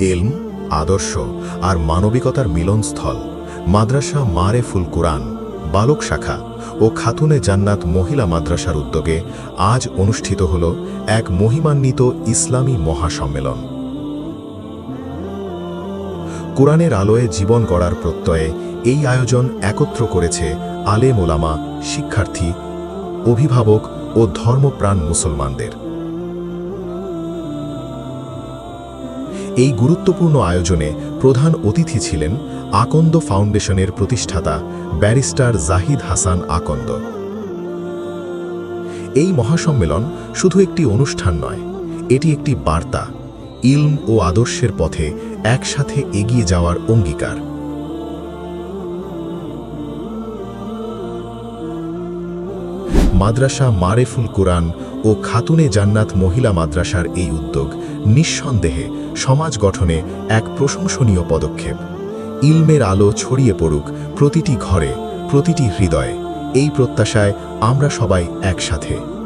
এলম, আদর্শ আর মানবিকতার মিলনস্থল, মাদ্রাসা মারেফুল কোরআন, বালক শাখা ও খাতুনে জান্নাত মহিলা মাদ্রাসার উদ্যোগে আজ অনুষ্ঠিত হল এক মহিমান্বিত ইসলামী মহাসম্মেলন। কোরআনের আলোয় জীবন গড়ার প্রত্যয়ে এই আয়োজন একত্র করেছে আলে মোলামা শিক্ষার্থী, অভিভাবক ও ধর্মপ্রাণ মুসলমানদের। এই গুরুত্বপূর্ণ আয়োজনে প্রধান অতিথি ছিলেন আকন্দ ফাউন্ডেশনের প্রতিষ্ঠাতা ব্যারিস্টার জাহিদ হাসান আকন্দ। এই মহাসম্মেলন শুধু একটি অনুষ্ঠান নয়, এটি একটি বার্তা, ইলম ও আদর্শের পথে একসাথে এগিয়ে যাওয়ার অঙ্গীকার। মাদ্রাসা মারেফুল কোরআন ও খাতুনে জান্নাত মহিলা মাদ্রাসার এই উদ্যোগ নিঃসন্দেহে সমাজ গঠনে এক প্রশংসনীয় পদক্ষেপ। ইলমের আলো ছড়িয়ে পড়ুক প্রতিটি ঘরে, প্রতিটি হৃদয়ে। এই প্রত্যাশায় আমরা সবাই একসাথে।